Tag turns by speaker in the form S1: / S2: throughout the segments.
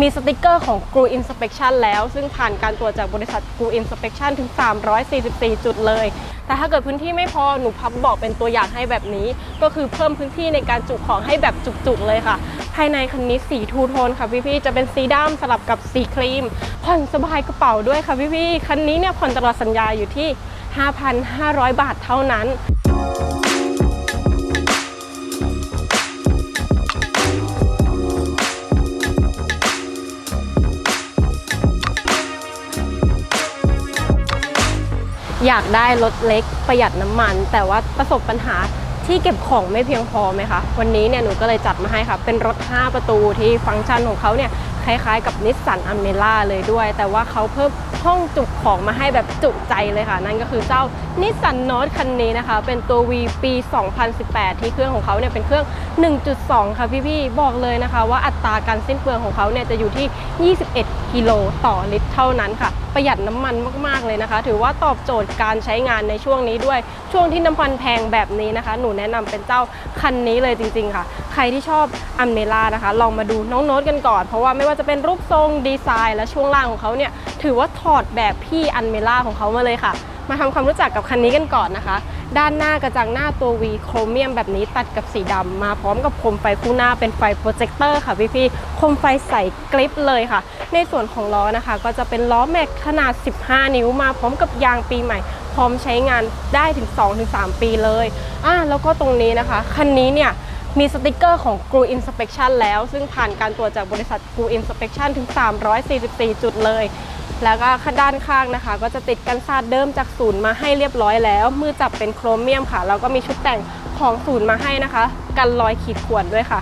S1: มีสติกเกอร์ของ g r u Inspection แล้ว ซึ่งผ่านการตรวจจากบริษัท g r u Inspection ถึง 344 จุดเลย แต่ถ้าเกิดพื้นที่ไม่พอหนูพับบอกเป็นตัวอย่างให้แบบนี้ ก็คือเพิ่มพื้นที่ในการจุของให้แบบจุกๆเลยค่ะ ภายในคันนี้สีทูโทนค่ะพี่ๆจะเป็นสีดำสลับกับสีครีม ผ่อนสบายกระเป๋าด้วยค่ะพี่ๆคันนี้เนี่ยผ่อนตลอดสัญญาอยู่ที่ 5,500 บาทเท่านั้น อยากได้รถเล็กประหยัดน้ำมัน แต่ว่าประสบปัญหาที่เก็บของไม่เพียงพอไหมคะ วันนี้เนี่ยหนูก็เลยจัดมาให้ค่ะ เป็นรถ 5 ประตูที่ฟังก์ชันของเขาเนี่ยคล้ายๆกับนิสสันอเมล่าเลยด้วย แต่ว่าเขาเพิ่ม ห้องจุกของมาให้แบบจุใจเลยค่ะ นั่นก็คือเจ้านิสสันโน t คันนี้นะคะ เป็นตัว V ปี 2018 ที่เครื่องของเขาเนี่ยเป็นเครื่อง 1.2 ค่ะพี่ๆ บอกเลยนะคะ ว่าอัตราการสิ้นเปลืองของเขาเนี่ยจะอยู่ที่ 21 กิโลต่อลิตรเท่านั้นค่ะ ประหยัดน้ำมันมากๆเลยนะคะ ถือว่าตอบโจทย์การใช้งานในช่วงนี้ด้วย ช่วงที่น้ำมันแพงแบบนี้นะคะ หนูแนะนำเป็นเจ้าคันนี้เลยจริง ๆ ค่ะ ใครที่ชอบอัมเมล่านะคะ ลองมาดูน้องโน้ตกันก่อน เพราะว่าไม่ว่าจะเป็นรูปทรงดีไซน์ และช่วงล่างของเขาเนี่ยถือว่าถอดแบบพี่อันเมล่าของเขามาเลยค่ะ มาทำความรู้จักกับคันนี้กันก่อนนะคะ ด้านหน้ากระจังหน้าตัว V โครเมียมแบบนี้ตัดกับสีดำมาพร้อมกับโคมไฟคู่หน้าเป็นไฟโปรเจคเตอร์ค่ะพี่ๆโคมไฟใสกริปเลยค่ะ ในส่วนของล้อนะคะ ก็จะเป็นล้อแม็กขนาด 15 นิ้วมาพร้อมกับยางปีใหม่พร้อมใช้งานได้ถึง 2-3 ปีเลยอ่าแล้วก็ตรงนี้นะคะคันนี้เนี่ยมีสติกเกอร์ของ g r u Inspection แล้ว ซึ่งผ่านการตรวจจากบริษัท g r u Inspection ถึง 344 จุดเลย แล้วก็ด้านข้างนะคะ ก็จะติดกันซาดเดิมจากศูนย์มาให้เรียบร้อยแล้ว มือจับเป็นโครเมียมค่ะ แล้วก็มีชุดแต่งของศูนย์มาให้นะคะ กันรอยขีดข่วนด้วยค่ะ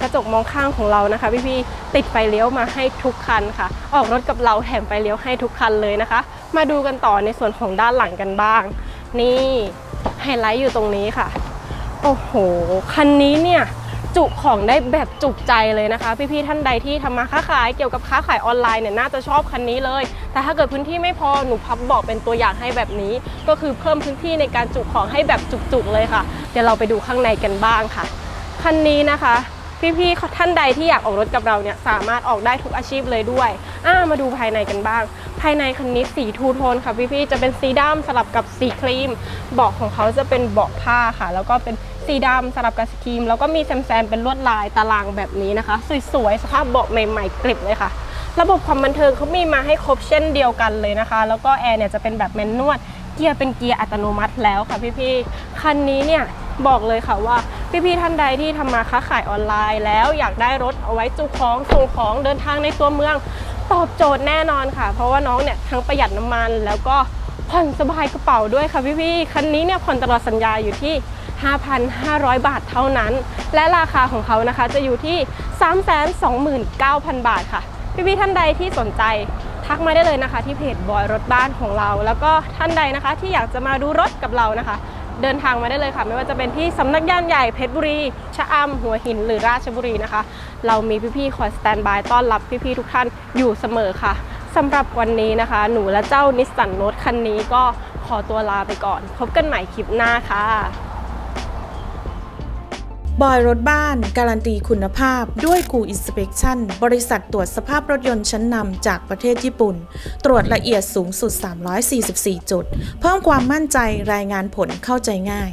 S1: กระจกมองข้างของเรานะคะ พี่ๆติดไฟเลี้ยวมาให้ทุกคันค่ะ ออกรถกับเราแถมไฟเลี้ยวให้ทุกคันเลยนะคะ มาดูกันต่อในส่วนของด้านหลังกันบ้าง นี่ไฮไลท์อยู่ตรงนี้ค่ะ โอ้โห คันนี้เนี่ย จุของได้แบบจุกใจเลยนะคะ พี่ๆท่านใดที่ทำมาค้าขายเกี่ยวกับค้าขายออนไลน์เนี่ยน่าจะชอบคันนี้เลย แต่ถ้าเกิดพื้นที่ไม่พอหนูพับบอกเป็นตัวอย่างให้แบบนี้ ก็คือเพิ่มพื้นที่ในการจุของให้แบบจุกๆเลยค่ะ เดี๋ยวเราไปดูข้างในกันบ้างค่ะคันนี้นะคะพี่ๆท่านใดที่อยากออกรถกับเราเนี่ยสามารถออกได้ทุกอาชีพเลยด้วยอ่ามาดูภายในกันบ้าง ภายในคันนี้สีทูโทนค่ะพี่ๆจะเป็นสีดำสลับกับสีครีม เบาะของเขาจะเป็นเบาะผ้าค่ะ แล้วก็เป็น สีดำสลับกับสีครีม แล้วก็มีแซมๆเป็นลวดลายตารางแบบนี้นะคะ สวยๆ สภาพเบาะใหม่ๆกริบเลยค่ะ ระบบความบันเทิงเขามีมาให้ครบเช่นเดียวกันเลยนะคะ แล้วก็แอร์เนี่ยจะเป็นแบบแมนนวลเกียร์เป็นเกียร์อัตโนมัติแล้วค่ะพี่ๆคันนี้เนี่ยบอกเลยค่ะว่าพี่ๆท่านใดที่ทำมาค้าขายออนไลน์แล้วอยากได้รถเอาไว้จุของส่งของเดินทางในตัวเมืองตอบโจทย์แน่นอนค่ะ เพราะว่าน้องเนี่ยทั้งประหยัดน้ำมันแล้วก็ผ่อนสบายกระเป๋าด้วยค่ะพี่ๆคันนี้เนี่ยผ่อนตลอดสัญญาอยู่ที่ 5,500 บาทเท่านั้น และราคาของเขานะคะจะอยู่ที่ 329,000 บาทค่ะ พี่ๆท่านใดที่สนใจทักมาได้เลยนะคะ ที่เพจบอยรถบ้านของเรา แล้วก็ท่านใดนะคะที่อยากจะมาดูรถกับเรานะคะ เดินทางมาได้เลยค่ะ ไม่ว่าจะเป็นที่สำนักย่านใหญ่เพชรบุรี ชะอำหัวหินหรือราชบุรีนะคะ เรามีพี่ๆคอยสแตนบายต้อนรับพี่ๆทุกท่านอยู่เสมอค่ะสำหรับวันนี้นะคะ หนูและเจ้านิสสันโน t คันนี้ก็ขอตัวลาไปก่อน พบกันใหม่คลิปหน้าค่ะ
S2: บอยรถบ้านการันตีคุณภาพด้วยกูอินสเป t ชั่นบริษัทตรวจสภาพรถยนต์ชั้นนำจากประเทศญี่ปุ่น ตรวจละเอียดสูงสุด 344 จุด เพิ่มความมั่นใจรายงานผลเข้าใจง่าย